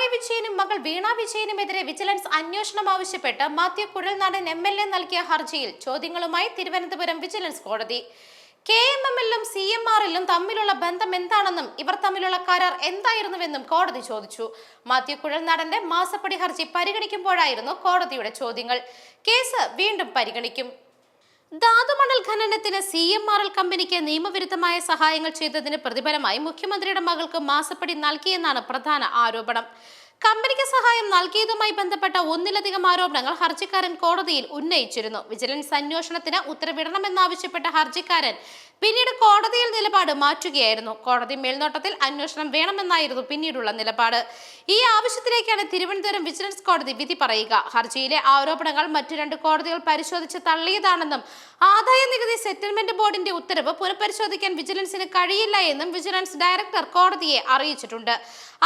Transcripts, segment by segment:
പിണറായി വിജയനും മകൾ വീണ വിജയനുമെതിരെ വിജിലൻസ് അന്വേഷണം ആവശ്യപ്പെട്ട് Mathew Kuzhalnadan M L A നൽകിയ ഹർജിയിൽ ചോദ്യങ്ങളുമായി തിരുവനന്തപുരം വിജിലൻസ് കോടതി. കെ എം എം എല്ലും സി എം ആറിലും തമ്മിലുള്ള ബന്ധം എന്താണെന്നും ഇവർ തമ്മിലുള്ള കരാർ എന്തായിരുന്നുവെന്നും കോടതി ചോദിച്ചു. മാത്യു കുഴൽനാടന്റെ മാസപ്പടി ഹർജി പരിഗണിക്കുമ്പോഴായിരുന്നു കോടതിയുടെ ചോദ്യങ്ങൾ. കേസ് വീണ്ടും പരിഗണിക്കും. ധാതുമണൽ ഖനനത്തിന് സി എം ആർ എൽ കമ്പനിക്ക് നിയമവിരുദ്ധമായ സഹായങ്ങൾ ചെയ്തതിന് പ്രതിഫലമായി മുഖ്യമന്ത്രിയുടെ മകൾക്ക് മാസപ്പടി നൽകിയെന്നാണ് പ്രധാന ആരോപണം. കമ്പനിക്ക് സഹായം നൽകിയതുമായി ബന്ധപ്പെട്ട ഒന്നിലധികം ആരോപണങ്ങൾ ഹർജിക്കാരൻ കോടതിയിൽ ഉന്നയിച്ചിരുന്നു. വിജിലൻസ് അന്വേഷണത്തിന് ഉത്തരവിടണമെന്നാവശ്യപ്പെട്ട ഹർജിക്കാരൻ പിന്നീട് കോടതിയിൽ നിലപാട് മാറ്റുകയായിരുന്നു. കോടതി മേൽനോട്ടത്തിൽ അന്വേഷണം വേണമെന്നായിരുന്നു പിന്നീടുള്ള നിലപാട്. ഈ ആവശ്യത്തിലേക്കാണ് തിരുവനന്തപുരം വിജിലൻസ് കോടതി വിധി പറയുക. ഹർജിയിലെ ആരോപണങ്ങൾ മറ്റു രണ്ട് കോടതികൾ പരിശോധിച്ച് തള്ളിയതാണെന്നും ആദായ നികുതി സെറ്റിൽമെന്റ് ബോർഡിന്റെ ഉത്തരവ് പുനഃപരിശോധിക്കാൻ വിജിലൻസിന് കഴിയില്ല എന്നും വിജിലൻസ് ഡയറക്ടർ കോടതിയെ അറിയിച്ചിട്ടുണ്ട്.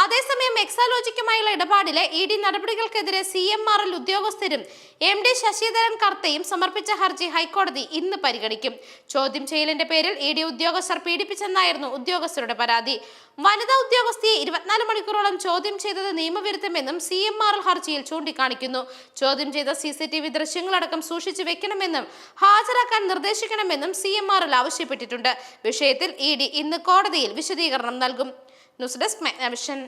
അതേസമയം എക്സാലോജിക്കുമായുള്ള ഇടപാടിലെ ഇ ഡി നടപടികൾക്കെതിരെ സി എം ആർ എൽ ഉദ്യോഗസ്ഥരും എം ഡി ശശിധരൻ കർത്തയും സമർപ്പിച്ച ഹർജി ഹൈക്കോടതി ഇന്ന് പരിഗണിക്കും. ചോദ്യം ചെയ്യലിന്റെ പേരിൽ ഇ ഡി ഉദ്യോഗസ്ഥർ പീഡിപ്പിച്ചെന്നായിരുന്നു ഉദ്യോഗസ്ഥരുടെ പരാതി. വനിതാ ഉദ്യോഗസ്ഥയെ ഇരുപത്തിനാല് മണിക്കൂറോളം ചോദ്യം ചെയ്തത് നിയമവിരുദ്ധമെന്നും സി എം ആർ ഹർജിയിൽ ചൂണ്ടിക്കാണിക്കുന്നു. ചോദ്യം ചെയ്ത സി സി ടി വി ദൃശ്യങ്ങളടക്കം സൂക്ഷിച്ചു വെക്കണമെന്നും ഹാജരാക്കാൻ നിർദ്ദേശിക്കണമെന്നും സി എം ആർ ആവശ്യപ്പെട്ടിട്ടുണ്ട്. വിഷയത്തിൽ ഇ ഡി ഇന്ന് കോടതിയിൽ വിശദീകരണം നൽകും. News desk മെഗ്നവിഷൻ